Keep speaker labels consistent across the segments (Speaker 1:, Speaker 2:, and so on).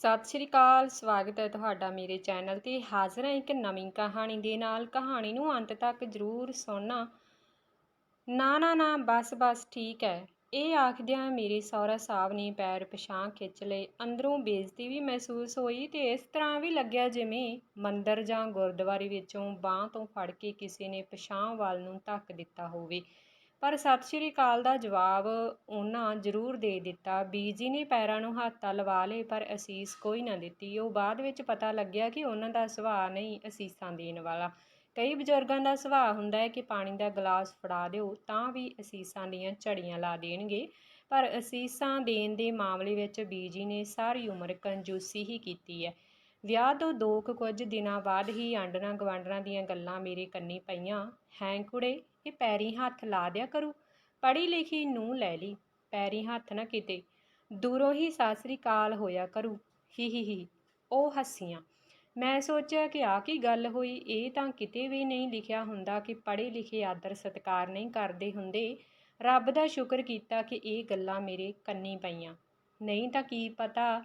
Speaker 1: ਸਤਿ ਸ਼੍ਰੀ ਅਕਾਲ, ਸਵਾਗਤ ਹੈ ਤੁਹਾਡਾ ਮੇਰੇ ਚੈਨਲ ਤੇ। ਹਾਜ਼ਰ ਹਾਂ ਇੱਕ ਨਵੀਂ ਕਹਾਣੀ ਦੇ ਨਾਲ। ਕਹਾਣੀ ਨੂੰ ਅੰਤ ਤੱਕ ਜ਼ਰੂਰ ਸੁਣਨਾ। ਨਾ ਨਾ ਨਾ, ਬਸ ਬਸ, ਠੀਕ ਹੈ। ਇਹ ਆਖਦਿਆਂ ਮੇਰੇ ਸਹੁਰਾ ਸਾਹਿਬ ਨੇ ਪੈਰ ਪਛਾਂ ਖਿੱਚ ਲਏ। ਅੰਦਰੋਂ ਬੇਇੱਜ਼ਤੀ ਵੀ ਮਹਿਸੂਸ ਹੋਈ ਤੇ ਇਸ ਤਰ੍ਹਾਂ ਵੀ ਲੱਗਿਆ ਜਿਵੇਂ ਮੰਦਰ ਜਾਂ ਗੁਰਦੁਆਰੇ ਵਿੱਚੋਂ ਬਾਹ ਤੋਂ ਫੜ ਕੇ ਕਿਸੇ ਨੇ ਪਛਾਂ ਵੱਲ ਨੂੰ ਧੱਕ ਦਿੱਤਾ ਹੋਵੇ। ਪਰ ਸਤਿ ਸ਼੍ਰੀ ਅਕਾਲ ਦਾ ਜਵਾਬ ਉਹਨਾਂ ਜ਼ਰੂਰ ਦੇ ਦਿੱਤਾ। ਬੀਜੀ ਨੇ ਪੈਰਾਂ ਨੂੰ ਹੱਥ ਤਾਂ ਲਵਾ ਲਏ, ਪਰ ਅਸੀਸ ਕੋਈ ਨਾ ਦਿੱਤੀ। ਉਹ ਬਾਅਦ ਵਿੱਚ ਪਤਾ ਲੱਗਿਆ ਕਿ ਉਹਨਾਂ ਦਾ ਸੁਭਾਅ ਨਹੀਂ ਅਸੀਸਾਂ ਦੇਣ ਵਾਲਾ। ਕਈ ਬਜ਼ੁਰਗਾਂ ਦਾ ਸੁਭਾਅ ਹੁੰਦਾ ਹੈ ਕਿ ਪਾਣੀ ਦਾ ਗਲਾਸ ਫੜਾ ਦਿਓ, ਤਾਂ ਵੀ ਅਸੀਸਾਂ ਦੀਆਂ ਝੜੀਆਂ ਲਾ ਦੇਣਗੇ। ਪਰ ਅਸੀਸਾਂ ਦੇਣ ਦੇ ਮਾਮਲੇ ਵਿੱਚ ਬੀਜੀ ਨੇ ਸਾਰੀ ਉਮਰ ਕੰਜੂਸੀ ਹੀ ਕੀਤੀ ਹੈ। ਵਿਆਹ ਤੋਂ ਦੋ ਕੁ ਕੁਝ ਦਿਨਾਂ ਬਾਅਦ ਹੀ ਆਂਡਣਾ ਗਵਾਂਡਰਾਂ ਦੀਆਂ ਗੱਲਾਂ ਮੇਰੇ ਕੰਨੀ ਪਈਆਂ। ਹੈਂ ਕੁੜੇ ਇਹ ਪੈਰੀ ਹੱਥ ਲਾ ਦਿਆ ਕਰੂ। ਪੜ੍ਹੀ ਲਿਖੀ ਨੂੰ ਲੈ ਲਈ। ਪੈਰੀ ਹੱਥ ਨਾ ਕਿਤੇ। ਦੂਰੋਂ ਹੀ ਸਾਸਰੀ ਕਾਲ ਹੋਇਆ ਕਰੂ। ਹੀ ਹੀ ਹੀ। ਉਹ ਹੱਸੀਆਂ। ਮੈਂ ਸੋਚਿਆ ਕਿ ਆ ਕੀ ਗੱਲ ਹੋਈ? ਇਹ ਤਾਂ ਕਿਤੇ ਵੀ ਨਹੀਂ ਲਿਖਿਆ ਹੁੰਦਾ ਕਿ ਪੜ੍ਹੇ ਲਿਖੇ ਆਦਰ ਸਤਕਾਰ ਨਹੀਂ ਕਰਦੇ ਹੁੰਦੇ। ਰੱਬ ਦਾ ਸ਼ੁਕਰ ਕੀਤਾ ਕਿ ਇਹ ਗੱਲਾਂ ਮੇਰੇ ਕੰਨੀ ਪਈਆਂ। ਨਹੀਂ ਤਾਂ ਕੀ ਪਤਾ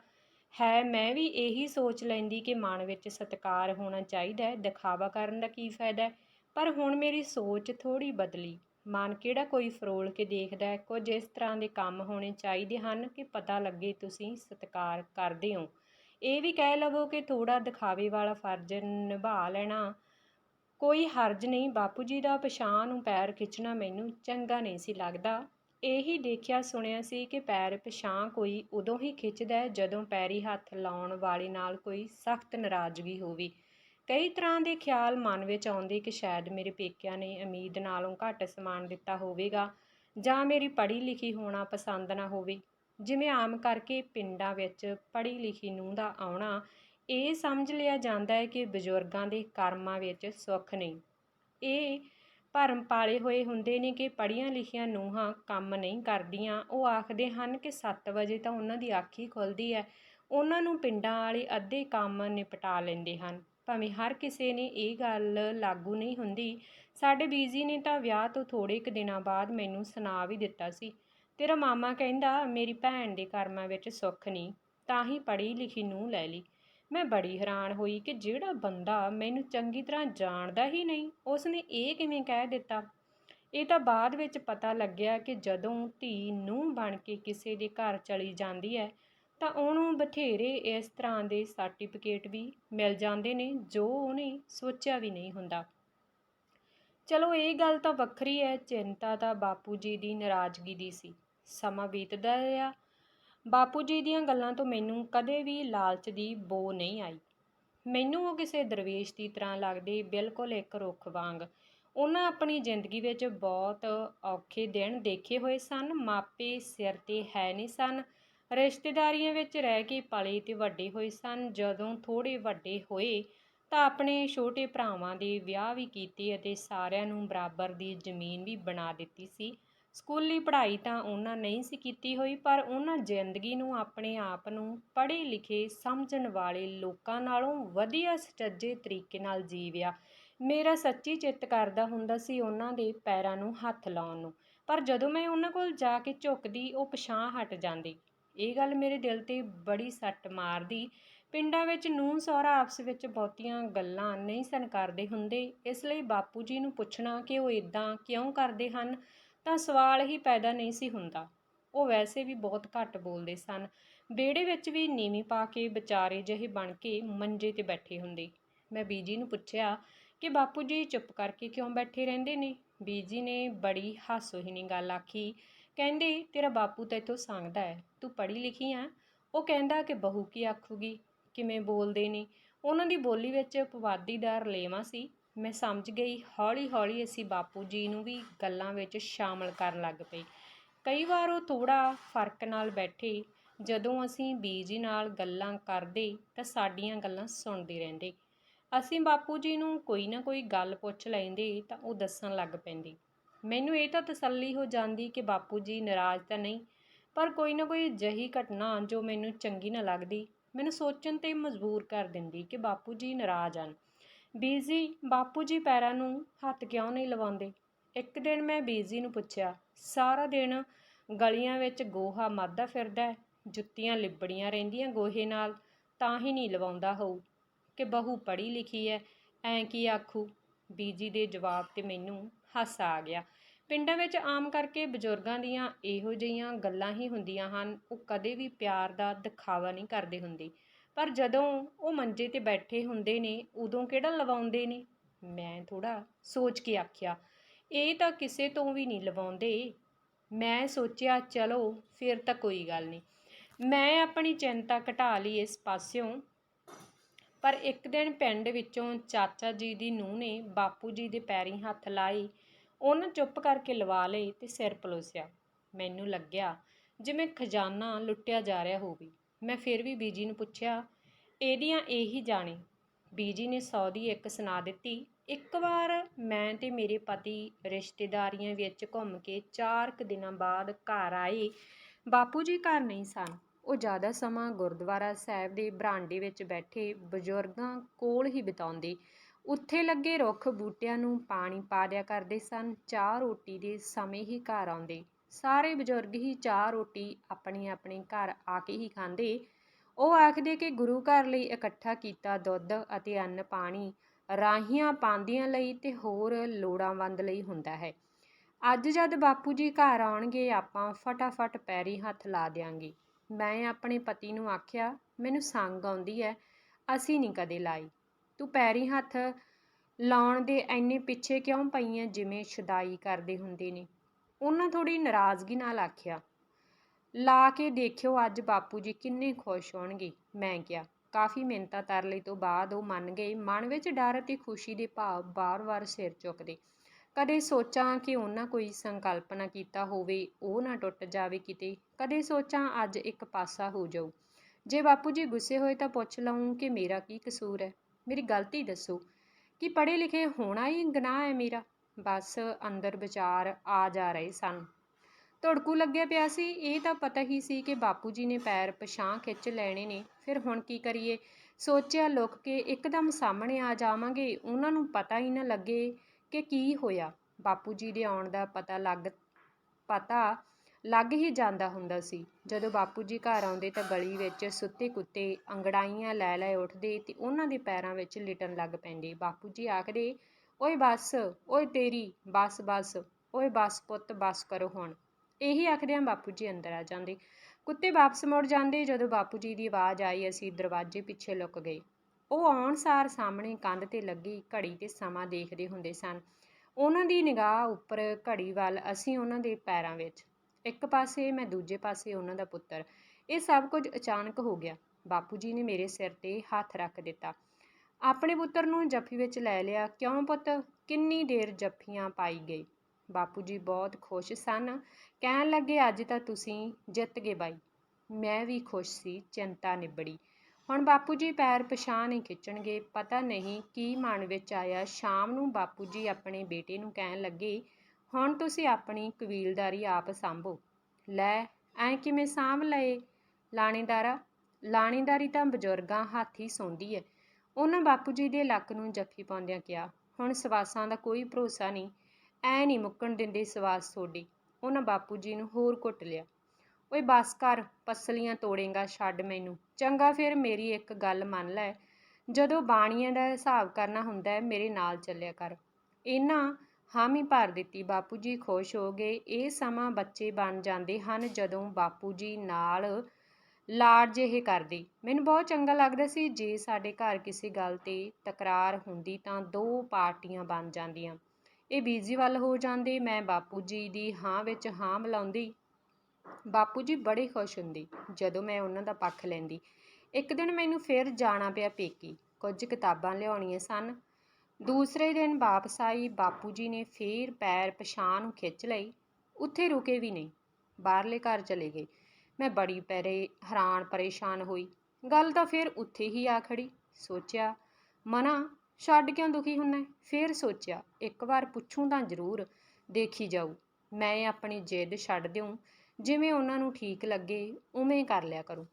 Speaker 1: ਹੈ, ਮੈਂ ਵੀ ਇਹੀ ਸੋਚ ਲੈਂਦੀ ਕਿ ਮਨ ਵਿੱਚ ਸਤਕਾਰ ਹੋਣਾ ਚਾਹੀਦਾ ਹੈ। ਦਿਖਾਵਾ ਕਰਨ ਦਾ ਕੀ ਫਾਇਦਾ ਹੈ? ਪਰ ਹੁਣ ਮੇਰੀ ਸੋਚ ਥੋੜੀ ਬਦਲੀ। ਮਨ ਕਿਹੜਾ ਕੋਈ ਫਰੋਲ ਕੇ ਦੇਖਦਾ ਹੈ? ਕੁਝ ਇਸ ਤਰ੍ਹਾਂ ਦੇ ਕੰਮ ਹੋਣੇ ਚਾਹੀਦੇ ਹਨ ਕਿ ਪਤਾ ਲੱਗੇ ਤੁਸੀਂ ਸਤਿਕਾਰ ਕਰਦੇ ਹੋ। ਇਹ ਵੀ ਕਹਿ ਲਵੋ ਕਿ ਥੋੜਾ ਦਿਖਾਵੇ ਵਾਲਾ ਫਰਜ਼ ਨਿਭਾ ਲੈਣਾ। ਕੋਈ ਹਰਜ ਨਹੀਂ। ਬਾਪੂ ਜੀ ਦਾ ਪਛਾਣ ਨੂੰ ਪੈਰ ਖਿੱਚਣਾ ਮੈਨੂੰ ਚੰਗਾ ਨਹੀਂ ਸੀ ਲੱਗਦਾ। ਇਹੀ ਦੇਖਿਆ ਸੁਣਿਆ ਸੀ ਕਿ ਪੈਰ ਪਛਾਂ ਕੋਈ ਉਦੋਂ ਹੀ ਖਿੱਚਦਾ ਜਦੋਂ ਪੈਰੀ ਹੱਥ ਲਾਉਣ ਵਾਲੇ ਨਾਲ ਕੋਈ ਸਖਤ ਨਾਰਾਜ਼ਗੀ ਹੋਵੇ। ਕਈ ਤਰ੍ਹਾਂ ਦੇ ਖਿਆਲ ਮਨ ਵਿੱਚ ਆਉਂਦੇ ਕਿ ਸ਼ਾਇਦ ਮੇਰੇ ਪੇਕਿਆਂ ਨੇ ਉਮੀਦ ਨਾਲੋਂ ਘੱਟ ਸਮਾਨ ਦਿੱਤਾ ਹੋਵੇਗਾ ਜਾਂ ਮੇਰੀ ਪੜ੍ਹੀ ਲਿਖੀ ਹੋਣਾ ਪਸੰਦ ਨਾ ਹੋਵੇ। ਜਿਵੇਂ ਆਮ ਕਰਕੇ ਪਿੰਡਾਂ ਵਿੱਚ ਪੜ੍ਹੀ ਲਿਖੀ ਨੂੰ ਦਾ ਆਉਣਾ, ਇਹ ਸਮਝ ਲਿਆ ਜਾਂਦਾ ਹੈ ਕਿ ਬਜ਼ੁਰਗਾਂ ਦੇ ਕਰਮਾਂ ਵਿੱਚ ਸੁੱਖ ਨਹੀਂ। ਇਹ ਭਰਮ ਪਾਲੇ ਹੋਏ ਹੁੰਦੇ ਨੇ ਕਿ ਪੜ੍ਹੀਆਂ ਲਿਖੀਆਂ ਨੂੰਹਾਂ ਕੰਮ ਨਹੀਂ ਕਰਦੀਆਂ। ਉਹ ਆਖਦੇ ਹਨ ਕਿ 7 ਵਜੇ ਤਾਂ ਉਹਨਾਂ ਦੀ ਅੱਖ ਹੀ ਖੁੱਲਦੀ ਹੈ। ਉਹਨਾਂ ਨੂੰ ਪਿੰਡਾਂ ਵਾਲੇ ਅੱਧੇ ਕੰਮ ਨਿਪਟਾ ਲੈਂਦੇ ਹਨ। ਭਾਵੇਂ ਹਰ ਕਿਸੇ ਨੇ ਇਹ ਗੱਲ ਲਾਗੂ ਨਹੀਂ ਹੁੰਦੀ, ਸਾਡੇ ਬੀਜੀ ਨੇ ਤਾਂ ਵਿਆਹ ਤੋਂ ਥੋੜੇ ਕੁ ਦਿਨਾਂ ਬਾਅਦ ਮੈਨੂੰ ਸੁਣਾ ਵੀ ਦਿੱਤਾ ਸੀ। ਤੇਰਾ ਮਾਮਾ ਕਹਿੰਦਾ, ਮੇਰੀ ਭੈਣ ਦੇ ਕਰਮਾਂ ਵਿੱਚ ਸੁੱਖ ਨਹੀਂ, ਤਾਂ ਹੀ ਪੜ੍ਹੀ ਲਿਖੀ ਨੂੰ ਲੈ ਲਈ। ਮੈਂ ਬੜੀ ਹੈਰਾਨ ਹੋਈ ਕਿ ਜਿਹੜਾ ਬੰਦਾ ਮੈਨੂੰ ਚੰਗੀ ਤਰ੍ਹਾਂ ਜਾਣਦਾ ਹੀ ਨਹੀਂ ਉਸ ਨੇ ਇਹ ਕਿਵੇਂ ਕਹਿ ਦਿੱਤਾ? ਇਹ ਤਾਂ ਬਾਅਦ ਵਿੱਚ ਪਤਾ ਲੱਗਿਆ ਕਿ ਜਦੋਂ ਧੀ ਨੂੰ ਬਣ ਕੇ ਕਿਸੇ ਦੇ ਘਰ ਚਲੀ ਜਾਂਦੀ ਹੈ ਤਾਂ ਉਹਨੂੰ ਬਥੇਰੇ ਇਸ ਤਰ੍ਹਾਂ ਦੇ ਸਰਟੀਫਿਕੇਟ ਵੀ ਮਿਲ ਜਾਂਦੇ ਨੇ ਜੋ ਉਹਨੇ ਸੋਚਿਆ ਵੀ ਨਹੀਂ ਹੁੰਦਾ। ਚਲੋ ਇਹ ਗੱਲ ਤਾਂ ਵੱਖਰੀ ਹੈ, ਚਿੰਤਾ ਤਾਂ ਬਾਪੂ ਜੀ ਦੀ ਨਾਰਾਜ਼ਗੀ ਦੀ ਸੀ। ਸਮਾਂ ਬੀਤਦਾ ਰਿਹਾ। ਬਾਪੂ ਜੀ ਦੀਆਂ ਗੱਲਾਂ ਤੋਂ ਮੈਨੂੰ ਕਦੇ ਵੀ ਲਾਲਚ ਦੀ ਬੋ ਨਹੀਂ ਆਈ। ਮੈਨੂੰ ਉਹ ਕਿਸੇ ਦਰਵੇਸ਼ ਦੀ ਤਰ੍ਹਾਂ ਲੱਗਦੇ ਬਿਲਕੁਲ ਇੱਕ ਰੁੱਖ ਵਾਂਗ। ਉਹਨਾਂ ਆਪਣੀ ਜ਼ਿੰਦਗੀ ਵਿੱਚ ਬਹੁਤ ਔਖੇ ਦਿਨ ਦੇਖੇ ਹੋਏ ਸਨ, ਮਾਪੇ ਸਿਰ ਤੇ ਹੈ ਨਹੀਂ ਸਨ ਰਿਸ਼ਤੇਦਾਰੀਆਂ ਵਿੱਚ ਰਹਿ ਕੇ ਪਲੇ ਤੇ ਵੱਡੇ ਹੋਏ ਸਨ। ਜਦੋਂ ਥੋੜੇ ਵੱਡੇ ਹੋਏ ਤਾਂ ਆਪਣੇ ਛੋਟੇ ਭਰਾਵਾਂ ਦੇ ਵਿਆਹ ਵੀ ਕੀਤੇ ਅਤੇ ਸਾਰਿਆਂ ਨੂੰ ਬਰਾਬਰ ਦੀ ਜ਼ਮੀਨ ਵੀ ਬਣਾ ਦਿੱਤੀ ਸੀ। ਸਕੂਲੀ ਪੜ੍ਹਾਈ ਤਾਂ ਉਹਨਾਂ ਨਹੀਂ ਸੀ ਕੀਤੀ ਹੋਈ, ਪਰ ਉਹਨਾਂ ਜ਼ਿੰਦਗੀ ਨੂੰ ਆਪਣੇ ਆਪ ਨੂੰ ਪੜ੍ਹੇ ਲਿਖੇ ਸਮਝਣ ਵਾਲੇ ਲੋਕਾਂ ਨਾਲੋਂ ਵਧੀਆ ਸੁਚੱਜੇ ਤਰੀਕੇ ਨਾਲ ਜੀਵਿਆ। ਮੇਰਾ ਸੱਚੀ ਚਿੱਤ ਕਰਦਾ ਹੁੰਦਾ ਸੀ ਉਹਨਾਂ ਦੇ ਪੈਰਾਂ ਨੂੰ ਹੱਥ ਲਾਉਣ ਨੂੰ, ਪਰ ਜਦੋਂ ਮੈਂ ਉਹਨਾਂ ਕੋਲ ਜਾ ਕੇ ਝੁਕਦੀ, ਉਹ ਪਛਾਂ ਹਟ ਜਾਂਦੀ। ਇਹ ਗੱਲ ਮੇਰੇ ਦਿਲ ਤੇ ਬੜੀ ਸੱਟ ਮਾਰਦੀ। ਪਿੰਡਾਂ ਵਿੱਚ ਨੂੰਹ ਸਹੁਰਾ ਆਪਸ ਵਿੱਚ ਬਹੁਤੀਆਂ ਗੱਲਾਂ ਨਹੀਂ ਸਨ ਕਰਦੇ ਹੁੰਦੇ। ਇਸ ਲਈ ਬਾਪੂ ਜੀ ਨੂੰ ਪੁੱਛਣਾ ਕਿ ਉਹ ਇਦਾਂ ਕਿਉਂ ਕਰਦੇ ਹਨ, ਤਾਂ ਸਵਾਲ ਹੀ ਪੈਦਾ ਨਹੀਂ ਸੀ ਹੁੰਦਾ। ਉਹ ਵੈਸੇ ਵੀ ਬਹੁਤ ਘੱਟ ਬੋਲਦੇ ਸਨ। ਬੇੜੇ ਵਿੱਚ ਵੀ ਨੀਵੀਂ ਪਾ ਕੇ ਵਿਚਾਰੇ ਜਿਹੇ ਬਣ ਕੇ ਮੰਜੇ ਤੇ ਬੈਠੇ ਹੁੰਦੇ। ਮੈਂ ਬੀਜੀ ਨੂੰ ਪੁੱਛਿਆ ਕਿ ਬਾਪੂ ਜੀ ਚੁੱਪ ਕਰਕੇ ਕਿਉਂ ਬੈਠੇ ਰਹਿੰਦੇ ਨੇ? ਬੀਜੀ ਨੇ ਬੜੀ ਹਾਸੋਹੀਣੀ ਗੱਲ ਆਖੀ। ਕਹਿੰਦੇ, ਤੇਰਾ ਬਾਪੂ ਤੈਥੋਂ ਸੰਗਦਾ ਹੈ, ਤੂੰ ਪੜ੍ਹੀ ਲਿਖੀ ਆ। ਉਹ ਕਹਿੰਦਾ ਕਿ ਬਹੂ ਕੀ ਆਖੂਗੀ? ਕਿਵੇਂ ਬੋਲਦੇ ਨੇ? ਉਹਨਾਂ ਦੀ ਬੋਲੀ ਵਿੱਚ ਪਵਾਦੀਦਾਰ ਲੇਵਾ ਸੀ। ਮੈਂ ਸਮਝ ਗਈ ਹੌਲੀ ਹੌਲੀ ਅਸੀਂ ਬਾਪੂ ਜੀ ਨੂੰ ਵੀ ਗੱਲਾਂ ਵਿੱਚ ਸ਼ਾਮਲ ਕਰਨ ਲੱਗ ਪਏ। ਕਈ ਵਾਰ ਉਹ ਥੋੜਾ ਫ਼ਰਕ ਨਾਲ ਬੈਠੇ। ਜਦੋਂ ਅਸੀਂ ਬੀਜੀ ਨਾਲ ਗੱਲਾਂ ਕਰਦੇ, ਤਾਂ ਸਾਡੀਆਂ ਗੱਲਾਂ ਸੁਣਦੇ ਰਹਿੰਦੇ। ਅਸੀਂ ਬਾਪੂ ਜੀ ਨੂੰ ਕੋਈ ਨਾ ਕੋਈ ਗੱਲ ਪੁੱਛ ਲੈਂਦੇ, ਤਾਂ ਉਹ ਦੱਸਣ ਲੱਗ ਪੈਂਦੇ। ਮੈਨੂੰ ਇਹ ਤਾਂ ਤਸੱਲੀ ਹੋ ਜਾਂਦੀ ਕਿ ਬਾਪੂ ਜੀ ਨਾਰਾਜ਼ ਤਾਂ ਨਹੀਂ, ਪਰ ਕੋਈ ਨਾ ਕੋਈ ਅਜਿਹੀ ਘਟਨਾ ਜੋ ਮੈਨੂੰ ਚੰਗੀ ਨਾ ਲੱਗਦੀ, ਮੈਨੂੰ ਸੋਚਣ ਤੇ ਮਜਬੂਰ ਕਰ ਦਿੰਦੀ ਕਿ ਬਾਪੂ ਜੀ ਨਾਰਾਜ਼ ਹਨ। ਬੀਜੀ, ਬਾਪੂ ਜੀ ਪੈਰਾਂ ਨੂੰ ਹੱਥ ਕਿਉਂ ਨਹੀਂ ਲਵਾਉਂਦੇ? ਇੱਕ ਦਿਨ ਮੈਂ ਬੀਜੀ ਨੂੰ ਪੁੱਛਿਆ, ਸਾਰਾ ਦਿਨ ਗਲੀਆਂ ਵਿੱਚ ਗੋਹਾ ਮੱਧਦਾ ਫਿਰਦਾ ਜੁੱਤੀਆਂ ਲਿਬੜੀਆਂ ਰਹਿੰਦੀਆਂ ਗੋਹੇ ਨਾਲ, ਤਾਂ ਹੀ ਨਹੀਂ ਲਵਾਉਂਦਾ ਹੋਊ? ਕਿ ਬਹੂ ਪੜ੍ਹੀ ਲਿਖੀ ਐ ਐਂ ਕੀ ਆਖੂ? ਬੀਜੀ ਦੇ ਜਵਾਬ ਤੇ ਮੈਨੂੰ ਹਾਸਾ ਆ ਗਿਆ। ਪਿੰਡਾਂ ਵਿੱਚ ਆਮ ਕਰਕੇ ਬਜ਼ੁਰਗਾਂ ਦੀਆਂ ਇਹੋ ਜਿਹੀਆਂ ਗੱਲਾਂ ਹੀ ਹੁੰਦੀਆਂ ਹਨ। ਉਹ ਕਦੇ ਵੀ ਪਿਆਰ ਦਾ ਦਿਖਾਵਾ ਨਹੀਂ ਕਰਦੇ ਹੁੰਦੇ। ਪਰ ਜਦੋਂ ਉਹ ਮੰਜੇ ਤੇ ਬੈਠੇ ਹੁੰਦੇ ਨੇ, ਉਦੋਂ ਕਿਹੜਾ ਲਵਾਉਂਦੇ ਨੇ? ਮੈਂ ਥੋੜਾ ਸੋਚ ਕੇ ਆਖਿਆ, ਇਹ ਤਾਂ ਕਿਸੇ ਤੋਂ ਵੀ ਨਹੀਂ ਲਵਾਉਂਦੇ। ਮੈਂ ਸੋਚਿਆ, ਚਲੋ, ਫਿਰ ਤਾਂ ਕੋਈ ਗੱਲ ਨਹੀਂ। ਮੈਂ ਆਪਣੀ ਚਿੰਤਾ ਘਟਾ ਲਈ ਇਸ ਪਾਸਿਓਂ। ਪਰ ਇੱਕ ਦਿਨ ਪਿੰਡ ਵਿੱਚੋਂ ਚਾਚਾ ਜੀ ਦੀ ਨੂੰਹ ਨੇ ਬਾਪੂ ਜੀ ਦੇ ਪੈਰੀਂ ਹੱਥ ਲਾਏ। ਉਹਨੇ ਚੁੱਪ ਕਰਕੇ ਲਵਾ ਲਈ ਤੇ ਸਿਰ ਪਲੋਸਿਆ। ਮੈਨੂੰ ਲੱਗਿਆ ਜਿਵੇਂ ਖਜ਼ਾਨਾ ਲੁੱਟਿਆ ਜਾ ਰਿਹਾ ਹੋਵੇ। ਮੈਂ ਫਿਰ ਵੀ ਬੀਜੀ ਨੂੰ ਪੁੱਛਿਆ, ਇਹਦੀਆਂ ਇਹੀ ਜਾਣੇ ਬੀਜੀ ਨੇ ਸੌ ਦੀ ਇੱਕ ਸੁਣਾ ਦਿੱਤੀ। ਇੱਕ ਵਾਰ ਮੈਂ ਤੇ ਮੇਰੇ ਪਤੀ ਰਿਸ਼ਤੇਦਾਰੀਆਂ ਵਿੱਚ ਘੁੰਮ ਕੇ ਚਾਰ ਕੁ ਦਿਨਾਂ ਬਾਅਦ ਘਰ ਆਏ। ਬਾਪੂ ਜੀ ਘਰ ਨਹੀਂ ਸਨ। ਉਹ ਜ਼ਿਆਦਾ ਸਮਾਂ ਗੁਰਦੁਆਰਾ ਸਾਹਿਬ ਦੇ ਬਰਾਂਡੇ ਵਿੱਚ ਬੈਠੇ ਬਜ਼ੁਰਗਾਂ ਕੋਲ ਹੀ ਬਿਤਾਉਂਦੇ। ਉੱਥੇ ਲੱਗੇ ਰੁੱਖ ਬੂਟਿਆਂ ਨੂੰ ਪਾਣੀ ਪਾ ਦਿਆ ਕਰਦੇ ਸਨ। ਚਾਹ ਰੋਟੀ ਦੇ ਸਮੇਂ ਹੀ ਘਰ ਆਉਂਦੇ। ਸਾਰੇ ਬਜ਼ੁਰਗ ਹੀ ਚਾਹ ਰੋਟੀ ਆਪਣੀ ਆਪਣੇ ਘਰ ਆ ਕੇ ਹੀ ਖਾਂਦੇ। ਉਹ ਆਖਦੇ ਕਿ ਗੁਰੂ ਘਰ ਲਈ ਇਕੱਠਾ ਕੀਤਾ ਦੁੱਧ ਅਤੇ ਅੰਨ ਪਾਣੀ ਰਾਹੀਆਂ ਪਾਉਂਦਿਆਂ ਲਈ ਤੇ ਹੋਰ ਲੋੜਾਂਵੰਦ ਲਈ ਹੁੰਦਾ ਹੈ। ਅੱਜ ਜਦ ਬਾਪੂ ਜੀ ਘਰ ਆਉਣਗੇ, ਆਪਾਂ ਫਟਾਫਟ ਪੈਰੀ ਹੱਥ ਲਾ ਦਿਆਂਗੇ। ਮੈਂ ਆਪਣੇ ਪਤੀ ਨੂੰ ਆਖਿਆ, ਮੈਨੂੰ ਸੰਗ ਆਉਂਦੀ ਹੈ, ਅਸੀਂ ਨਹੀਂ ਕਦੇ ਲਾਈ। ਤੂੰ ਪੈਰੀ ਹੱਥ ਲਾਉਣ ਦੇ ਐਨੇ ਪਿੱਛੇ ਕਿਉਂ ਪਈ ਐ ਜਿਵੇਂ ਸ਼ਦਾਈ ਕਰਦੇ ਹੁੰਦੇ ਨੇ? ਉਹਨਾਂ ਥੋੜੀ ਨਾਰਾਜ਼ਗੀ ਨਾਲ ਆਖਿਆ, ਲਾ ਕੇ ਦੇਖਿਓ ਅੱਜ ਬਾਪੂ ਜੀ ਕਿੰਨੇ ਖੁਸ਼ ਹੋਣਗੇ। ਮੈਂ ਕਿਹਾ, ਕਾਫੀ ਮਿੰਨਤਾਂ ਤਰਲੇ ਤੋਂ ਬਾਅਦ ਉਹ ਮੰਨ ਗਏ, ਮਨ ਵਿੱਚ ਡਰ ਅਤੇ ਖੁਸ਼ੀ ਦੇ ਭਾਵ ਬਾਰ-ਬਾਰ ਸਿਰ ਚੁੱਕਦੇ। ਕਦੇ ਸੋਚਾਂ ਕਿ ਉਹਨਾਂ ਕੋਈ ਸੰਕਲਪਨਾ ਕੀਤਾ ਹੋਵੇ, ਉਹ ਨਾ ਟੁੱਟ ਜਾਵੇ ਕਿਤੇ। ਕਦੇ ਸੋਚਾਂ ਅੱਜ ਇੱਕ ਪਾਸਾ ਹੋ ਜਾਊ। ਜੇ ਬਾਪੂ ਜੀ ਗੁੱਸੇ ਹੋਏ ਤਾਂ ਪੁੱਛ ਲਵਾਂ ਕਿ ਮੇਰਾ ਕੀ ਕਸੂਰ ਹੈ? ਮੇਰੀ ਗਲਤੀ ਦੱਸੋ। ਕਿ ਪੜ੍ਹੇ ਲਿਖੇ ਹੋਣਾ ਹੀ ਗੁਨਾਹ ਹੈ ਮੇਰਾ? ਬਸ ਅੰਦਰ ਵਿਚਾਰ ਆ ਜਾ ਰਹੇ ਸਨ। ਧੜਕੂ ਲੱਗਿਆ ਪਿਆ ਸੀ। ਇਹ ਤਾਂ ਪਤਾ ਹੀ ਸੀ ਕਿ ਬਾਪੂ ਜੀ ਨੇ ਪੈਰ ਪਛਾਂ ਖਿੱਚ ਲੈਣੇ ਨੇ। ਫਿਰ ਹੁਣ ਕੀ ਕਰੀਏ? ਸੋਚਿਆ ਲੁੱਕ ਕੇ ਇੱਕਦਮ ਸਾਹਮਣੇ ਆ ਜਾਵਾਂਗੇ। ਉਹਨਾਂ ਨੂੰ ਪਤਾ ਹੀ ਨਾ ਲੱਗੇ ਕਿ ਕੀ ਹੋਇਆ। ਬਾਪੂ ਜੀ ਦੇ ਆਉਣ ਦਾ ਪਤਾ ਲੱਗ, ਪਤਾ ਲੱਗ ਹੀ ਜਾਂਦਾ ਹੁੰਦਾ ਸੀ। ਜਦੋਂ ਬਾਪੂ ਜੀ ਘਰ ਆਉਂਦੇ ਤਾਂ ਗਲੀ ਵਿੱਚ ਸੁੱਤੇ ਕੁੱਤੇ ਅੰਗੜਾਈਆਂ ਲੈ ਲੈ ਉੱਠਦੇ ਤੇ ਉਹਨਾਂ ਦੇ ਪੈਰਾਂ ਵਿੱਚ ਲਿਟਣ ਲੱਗ ਪੈਂਦੇ। ਬਾਪੂ ਜੀ ਆਖਦੇ, ਓਏ ਬੱਸ, ਓਏ ਤੇਰੀ, ਬੱਸ ਬੱਸ, ਓਏ ਬੱਸ ਪੁੱਤ, ਬੱਸ ਕਰੋ ਹੁਣ। ਇਹੀ ਆਖਦਿਆਂ ਬਾਪੂ ਜੀ ਅੰਦਰ ਆ ਜਾਂਦੇ। ਕੁੱਤੇ ਵਾਪਸ ਮੁੜ ਜਾਂਦੇ। ਜਦੋਂ ਬਾਪੂ ਜੀ ਦੀ ਆਵਾਜ਼ ਆਈ, ਅਸੀਂ ਦਰਵਾਜ਼ੇ ਪਿੱਛੇ ਲੁਕ ਗਏ। ਉਹ ਆਉਣ ਸਾਰ ਸਾਹਮਣੇ ਕੰਧ ਤੇ ਲੱਗੀ ਘੜੀ ਤੇ ਸਮਾਂ ਦੇਖਦੇ ਹੁੰਦੇ ਸਨ। ਉਹਨਾਂ ਦੀ ਨਿਗਾਹ ਉੱਪਰ ਘੜੀ ਵੱਲ, ਅਸੀਂ ਉਹਨਾਂ ਦੇ ਪੈਰਾਂ ਵਿੱਚ। ਇੱਕ ਪਾਸੇ ਮੈਂ ਦੂਜੇ ਪਾਸੇ ਉਹਨਾਂ ਦਾ ਪੁੱਤਰ। ਇਹ ਸਭ ਕੁਝ ਅਚਾਨਕ ਹੋ ਗਿਆ। ਬਾਪੂ ਜੀ ਨੇ ਮੇਰੇ ਸਿਰ ਤੇ ਹੱਥ ਰੱਖ ਦਿੱਤਾ। ਆਪਣੇ ਪੁੱਤਰ ਨੂੰ ਜੱਫੀ ਵਿੱਚ ਲੈ ਲਿਆ। ਕਿਉਂ ਪੁੱਤ? ਕਿੰਨੀ ਦੇਰ ਜੱਫੀਆਂ ਪਾਈ ਗਈ? ਬਾਪੂ ਜੀ ਬਹੁਤ ਖੁਸ਼ ਸਨ। ਕਹਿਣ ਲੱਗੇ, ਅੱਜ ਤਾਂ ਤੁਸੀਂ ਜਿੱਤ ਗਏ ਬਾਈ। ਮੈਂ ਵੀ ਖੁਸ਼ ਸੀ, ਚਿੰਤਾ ਨਿਬੜੀ। ਹੁਣ ਬਾਪੂ ਜੀ ਪੈਰ ਪਛਾਣ ਨਹੀਂ ਖਿੱਚਣਗੇ। ਪਤਾ ਨਹੀਂ ਕੀ ਮਨ ਵਿੱਚ ਆਇਆ। ਸ਼ਾਮ ਨੂੰ ਬਾਪੂ ਜੀ ਆਪਣੇ ਬੇਟੇ ਨੂੰ ਕਹਿਣ ਲੱਗੇ ਹੁਣ ਤੁਸੀਂ ਆਪਣੀ ਕਬੀਲਦਾਰੀ ਆਪ ਸੰਭੋ। ਲੈ, ਐ ਕਿਵੇਂ ਸਾਂਭ ਲਏ? ਲਾਣੇਦਾਰਾ, ਲਾਣੇਦਾਰੀ ਤਾਂ ਬਜ਼ੁਰਗਾਂ ਹੱਥ ਹੀ ਸੌਂਦੀ ਹੈ ਉਹਨਾਂ ਬਾਪੂ ਜੀ ਦੇ ਲੱਕ ਨੂੰ ਜੱਫੀ ਪਾਉਂਦਿਆਂ ਕਿਹਾ, ਹੁਣ ਸਵਾਸਾਂ ਦਾ ਕੋਈ ਭਰੋਸਾ ਨਹੀਂ। ਐ ਨਹੀਂ ਮੁੱਕਣ ਦਿੰਦੇ ਸਵਾਸ ਤੁਹਾਡੇ। ਉਹਨਾਂ ਬਾਪੂ ਜੀ ਨੂੰ ਹੋਰ ਘੁੱਟ ਲਿਆ। ਓਏ ਬਸ ਕਰ, ਪਸਲੀਆਂ ਤੋੜੇਗਾ, ਛੱਡ ਮੈਨੂੰ। ਚੰਗਾ ਫਿਰ ਮੇਰੀ ਇੱਕ ਗੱਲ ਮੰਨ ਲੈ। ਜਦੋਂ ਬਾਣੀਆਂ ਦਾ ਹਿਸਾਬ ਕਰਨਾ ਹੁੰਦਾ ਮੇਰੇ ਨਾਲ ਚੱਲਿਆ ਕਰ। ਇਹਨਾਂ ਹਾਮੀ ਭਰ ਦਿੱਤੀ। ਬਾਪੂ ਜੀ ਖੁਸ਼ ਹੋ ਗਏ। ਇਹ ਸਮਾਂ ਬੱਚੇ ਬਣ ਜਾਂਦੇ ਹਨ ਜਦੋਂ ਬਾਪੂ ਜੀ ਨਾਲ ਲਾੜ ਜਿਹੇ ਕਰਦੇ। ਮੈਨੂੰ ਬਹੁਤ ਚੰਗਾ ਲੱਗਦਾ ਸੀ ਜੇ ਸਾਡੇ ਘਰ ਕਿਸੇ ਗੱਲ ਤੇ ਤਕਰਾਰ ਹੁੰਦੀ ਤਾਂ ਦੋ ਪਾਰਟੀਆਂ ਬਣ ਜਾਂਦੀਆਂ। ਇਹ ਬੀਜੀ ਵੱਲ ਹੋ ਜਾਂਦੇ। ਮੈਂ ਬਾਪੂ ਜੀ ਦੀ ਹਾਂ ਵਿੱਚ ਹਾਂ ਮਿਲਾਉਂਦੀ। ਬਾਪੂ ਜੀ ਬੜੇ ਖੁਸ਼ ਹੁੰਦੇ ਜਦੋਂ ਮੈਂ ਉਹਨਾਂ ਦਾ ਪੱਖ ਲੈਂਦੀ। ਇੱਕ ਦਿਨ ਮੈਨੂੰ ਫਿਰ ਜਾਣਾ ਪਿਆ ਪੇਕੀ। ਕੁਝ ਕਿਤਾਬਾਂ ਲਿਆਉਣੀਆਂ ਸਨ। ਦੂਸਰੇ ਦਿਨ ਵਾਪਸ ਆਈ, ਬਾਪੂ ਜੀ ਨੇ ਫੇਰ ਪੈਰ ਪਛਾਣ ਨੂੰ ਖਿੱਚ ਲਈ। ਉੱਥੇ ਰੁਕੇ ਵੀ ਨਹੀਂ। ਬਾਹਰਲੇ ਘਰ ਚਲੇ ਗਏ। ਮੈਂ ਬੜੀ ਪੈਰੇ ਹੈਰਾਨ ਪਰੇਸ਼ਾਨ ਹੋਈ। ਗੱਲ ਤਾਂ ਫਿਰ ਉੱਥੇ ਹੀ ਆ ਖੜੀ। ਸੋਚਿਆ, ਮਨਾ, ਛੱਡ ਕਿਉਂ ਦੁਖੀ ਹੁੰਨਾ ਫਿਰ ਸੋਚਿਆ, ਇੱਕ ਵਾਰ ਪੁੱਛੂੰ ਤਾਂ ਜ਼ਰੂਰ, ਦੇਖੀ ਜਾਊ। ਮੈਂ ਆਪਣੀ ਜਿੱਦ ਛੱਡ ਦਿਉ। ਜਿਵੇਂ ਉਹਨਾਂ ਨੂੰ ਠੀਕ ਲੱਗੇ, ਉਵੇਂ ਕਰ ਲਿਆ ਕਰੂੰ।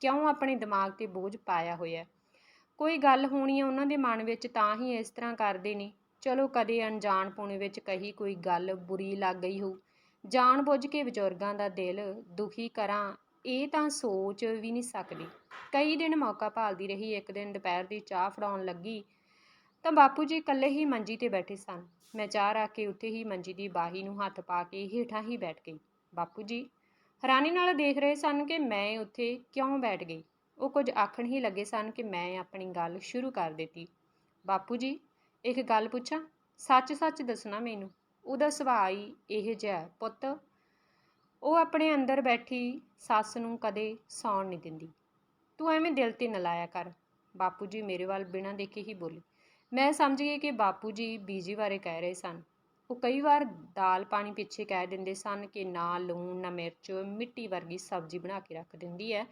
Speaker 1: ਕਿਉਂ ਆਪਣੇ ਦਿਮਾਗ ਤੇ ਬੋਝ ਪਾਇਆ ਹੋਇਆ ਕੋਈ ਗੱਲ ਹੋਣੀ ਹੈ ਉਹਨਾਂ ਦੇ ਮਨ ਵਿੱਚ ਤਾਂ ਹੀ ਇਸ ਤਰ੍ਹਾਂ ਕਰਦੇ ਨੇ। ਚਲੋ ਕਦੇ ਅਣਜਾਣ ਪੁਣੇ ਵਿੱਚ ਕਹੀ ਕੋਈ ਗੱਲ ਬੁਰੀ ਲੱਗ ਗਈ ਹੋ ਜਾਣ ਬੁੱਝ ਕੇ ਬਜ਼ੁਰਗਾਂ ਦਾ ਦਿਲ ਦੁਖੀ ਕਰਾਂ, ਇਹ ਤਾਂ ਸੋਚ ਵੀ ਨਹੀਂ ਸਕਦੀ। ਕਈ ਦਿਨ ਮੌਕਾ ਭਾਲਦੀ ਰਹੀ, ਇੱਕ ਦਿਨ ਦੁਪਹਿਰ ਦੀ ਚਾਹ ਫੜਾਉਣ ਲੱਗੀ, ਤਾਂ ਬਾਪੂ ਜੀ ਇਕੱਲੇ ਹੀ ਮੰਜੀ ਤੇ ਬੈਠੇ ਸਨ। ਮੈਂ ਚਾਹ ਰੱਖ ਕੇ ਉੱਥੇ ਹੀ ਮੰਜੀ ਦੀ ਬਾਹੀ ਨੂੰ ਹੱਥ ਪਾ ਕੇ ਹੇਠਾਂ ਹੀ ਬੈਠ ਗਈ। ਬਾਪੂ ਜੀ, ਹੈਰਾਨੀ ਨਾਲ ਦੇਖ ਰਹੇ ਸਨ ਕਿ ਮੈਂ ਉੱਥੇ ਕਿਉਂ ਬੈਠ ਗਈ? ਉਹ ਕੁਝ ਆਖਣ ਹੀ ਲੱਗੇ ਸਨ ਕਿ ਮੈਂ ਆਪਣੀ ਗੱਲ ਸ਼ੁਰੂ ਕਰ ਦਿੱਤੀ। ਬਾਪੂ ਜੀ, ਇੱਕ ਗੱਲ ਪੁੱਛਾਂ? ਸੱਚ-ਸੱਚ ਦੱਸਣਾ ਮੈਨੂੰ? ਉਹਦਾ ਸੁਭਾਅ ਹੀ ਇਹ ਜਿਹਾ ਪੁੱਤ ਉਹ ਆਪਣੇ ਅੰਦਰ ਬੈਠੀ ਸੱਸ ਨੂੰ ਕਦੇ ਸੌਣ ਨਹੀਂ ਦਿੰਦੀ। ਤੂੰ ਐਵੇਂ ਦਿਲ ਤੇ ਨਾ ਲਾਇਆ ਕਰ ਬਾਪੂ ਜੀ ਮੇਰੇ ਵੱਲ ਬਿਨਾਂ ਦੇਖੇ ਹੀ ਬੋਲੇ। ਮੈਂ ਸਮਝ ਗਈ ਕਿ ਬਾਪੂ ਜੀ ਬੀਜੀ ਬਾਰੇ ਕਹਿ ਰਹੇ ਸਨ। ਉਹ ਕਈ ਵਾਰ ਦਾਲ ਪਾਣੀ ਪਿੱਛੇ ਕਹਿ ਦਿੰਦੇ ਸਨ ਕਿ ਨਾ ਲੂਣ, ਨਾ ਮਿਰਚ ਮਿੱਟੀ ਵਰਗੀ ਸਬਜ਼ੀ ਬਣਾ ਕੇ ਰੱਖ ਦਿੰਦੀ ਹੈ।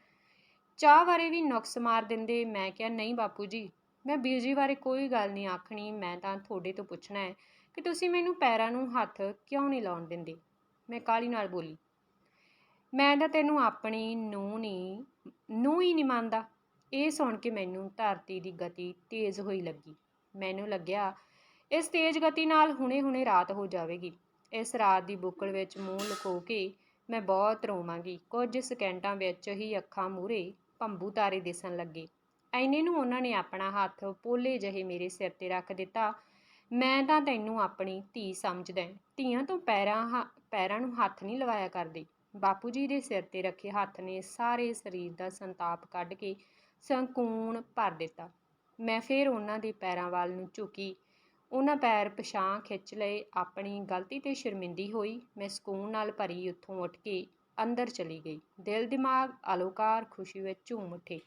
Speaker 1: ਚਾਹ ਬਾਰੇ ਵੀ ਨੁਕਸ ਮਾਰ ਦਿੰਦੇ, ਮੈਂ ਕਿਹਾ, ਨਹੀਂ ਬਾਪੂ ਜੀ, ਮੈਂ ਬੀਜੀ ਬਾਰੇ ਕੋਈ ਗੱਲ ਨਹੀਂ ਆਖਣੀ, ਮੈਂ ਤਾਂ ਤੁਹਾਡੇ ਤੋਂ ਪੁੱਛਣਾ ਹੈ ਕਿ ਤੁਸੀਂ ਮੈਨੂੰ ਪੈਰਾਂ ਨੂੰ ਹੱਥ ਕਿਉਂ ਨਹੀਂ ਲਾਉਣ ਦਿੰਦੇ? ਮੈਂ ਕਾਲੀ ਨਾਲ ਬੋਲੀ, ਮੈਂ ਤਾਂ ਤੈਨੂੰ ਆਪਣੀ ਨੂੰ, ਨਹੀਂ ਨੂੰ ਹੀ ਨਹੀਂ ਮੰਨਦਾ। ਇਹ ਸੁਣ ਕੇ ਮੈਨੂੰ ਧਰਤੀ ਦੀ ਗਤੀ ਤੇਜ਼ ਹੋਈ ਲੱਗੀ। ਮੈਨੂੰ ਲੱਗਿਆ, ਇਸ ਤੇਜ਼ ਗਤੀ ਨਾਲ ਹੁਣੇ-ਹੁਣੇ ਰਾਤ ਹੋ ਜਾਵੇਗੀ। ਇਸ ਰਾਤ ਦੀ ਬੁੱਕਲ ਵਿੱਚ ਮੂੰਹ ਲੁਕੋ ਕੇ ਮੈਂ ਬਹੁਤ ਰੋਵਾਂਗੀ। ਕੁਝ ਸਕਿੰਟਾਂ ਵਿੱਚ ਹੀ ਅੱਖਾਂ ਮੂਰੇ ਭੰਬੂ ਤਾਰੇ ਦਿਸਣ ਲੱਗੇ। ਐਨੇ ਨੂੰ ਉਹਨਾਂ ਨੇ ਆਪਣਾ ਹੱਥ ਪੋਲੇ ਜਿਹੇ ਮੇਰੇ ਸਿਰ ਤੇ ਰੱਖ ਦਿੱਤਾ। ਮੈਂ ਤਾਂ ਤੈਨੂੰ ਆਪਣੀ ਧੀ ਸਮਝਦਾ ਧੀਆਂ ਤੋਂ ਪੈਰਾਂ ਹ- ਪੈਰਾਂ ਨੂੰ ਹੱਥ ਨਹੀਂ ਲਵਾਇਆ ਕਰਦੇ। ਬਾਪੂ ਜੀ ਦੇ ਸਿਰ ਤੇ ਰੱਖੇ ਹੱਥ ਨੇ ਸਾਰੇ ਸਰੀਰ ਦਾ ਸੰਤਾਪ ਕੱਢ ਕੇ ਸਕੂਨ ਭਰ ਦਿੱਤਾ। ਮੈਂ ਫਿਰ ਉਹਨਾਂ ਦੇ ਪੈਰਾਂ ਵੱਲ ਨੂੰ ਝੁਕੀ। ਉਹਨਾਂ ਪੈਰ ਪਛਾਂ ਖਿੱਚ ਲਏ। ਆਪਣੀ ਗਲਤੀ ਤੇ ਸ਼ਰਮਿੰਦੀ ਹੋਈ। ਮੈਂ ਸਕੂਨ ਨਾਲ ਭਰੀ ਉੱਥੋਂ ਉੱਠ ਕੇ ਅੰਦਰ ਚਲੀ ਗਈ। ਦਿਲ ਦਿਮਾਗ ਅਲੋਕਾਰ ਖੁਸ਼ੀ ਵਿੱਚ ਝੂਮ ਉੱਠੇ।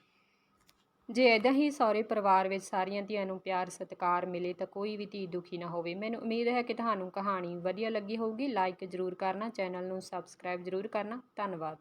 Speaker 1: ਜੇ ਇਦਾਂ ਹੀ ਸਹੁਰੇ ਪਰਿਵਾਰ ਵਿੱਚ ਸਾਰੀਆਂ ਧੀਆਂ ਨੂੰ ਪਿਆਰ, ਸਤਿਕਾਰ ਮਿਲੇ ਤਾਂ ਕੋਈ ਵੀ ਧੀ ਦੁਖੀ ਨਾ ਹੋਵੇ। ਮੈਨੂੰ ਉਮੀਦ ਹੈ ਕਿ ਤੁਹਾਨੂੰ ਕਹਾਣੀ ਵਧੀਆ ਲੱਗੀ ਹੋਊਗੀ। ਲਾਈਕ ਜ਼ਰੂਰ ਕਰਨਾ, ਚੈਨਲ ਨੂੰ ਸਬਸਕ੍ਰਾਈਬ ਜ਼ਰੂਰ ਕਰਨਾ। ਧੰਨਵਾਦ।